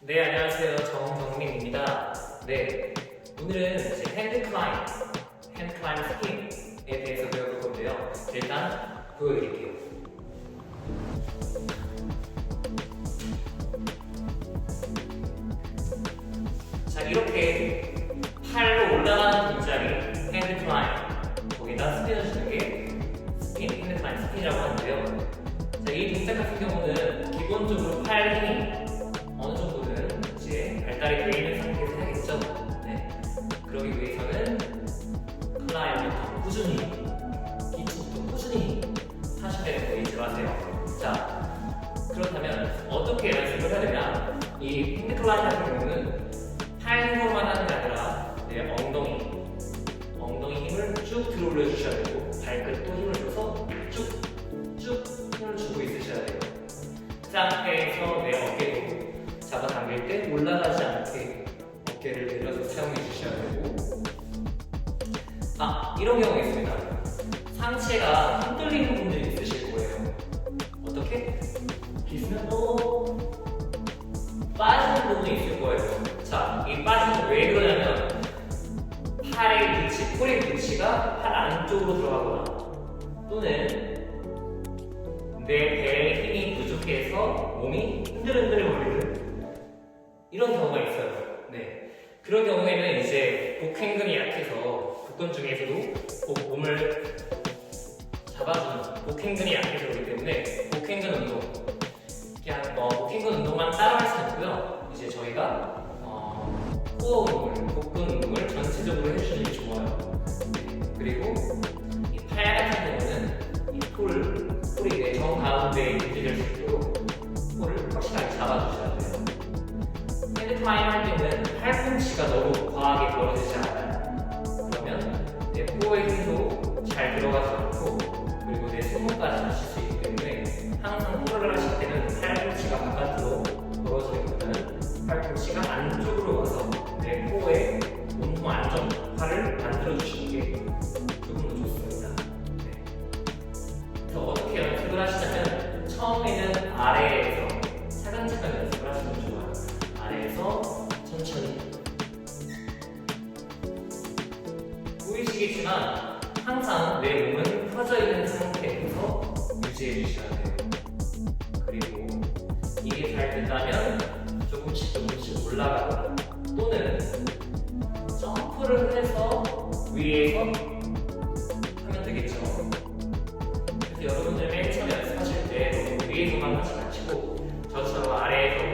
네, 안녕하세요. 정정민입니다. 네, 오늘은 이제 핸드 클라임, 핸드 클라임 스킨에 대해서 배워볼 건데요. 일단 보여드릴게요. 자, 이렇게 같은 경우는 기본적으로 팔 힘이 어느 정도는 이제 발달이 되어 있는 상태에서 해야겠죠. 네. 그러기 위해서는 클라이언부터 꾸준히 기초부터 꾸준히 하셔야 되는 거 잊지 마세요. 어깨를 내려서 사용해 주셔야 되고 아 이런 경우가 있습니다 상체가 흔들리는 분들이 있으실 거예요 어떻게? 기스는 어 빠지는 부분이 있을 거예요 자이 빠지는 건왜 그러냐면 팔의 위치, 꼬리 위치가 팔 안쪽으로 들어가거나 또는 내 배에 힘이 부족해서 몸이 흔들흔들 거리는 이런 경우가 있어요. 네. 그런 경우에는 이제 복행근이 약해서 복근 중에서도 복- 몸을 잡아주는 복행근이 약해서 그렇기 때문에 복행근 운동 그냥 뭐 복행근 운동만 따로 할 수는 없고요. 이제 저희가 어, 코어 운동을 복근 운동을 전체적으로 해주시는 게 좋아요. 네. 그리고 이팔 같은 경우는 이 폴, 폴이 내정 가운데에 움직일 수 있도록 폴을 확실하게 잡아주셔야 돼요. 핸드타임 보이시겠지만 항상 내 몸은 펴져 있는 상태에서 유지해 주셔야 돼요. 그리고 이게 잘 된다면 조금씩 조금씩 올라가거나 또는 점프를 해서 위에서 하면 되겠죠. 그래서 여러분들 맨 처음 연습하실 때 위에서만 하지 마시고 저처럼 아래에서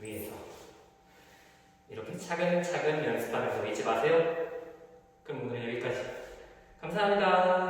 위에서 이렇게 차근차근 연습하면서 잊지 마세요. 그럼 오늘 여기까지. 감사합니다.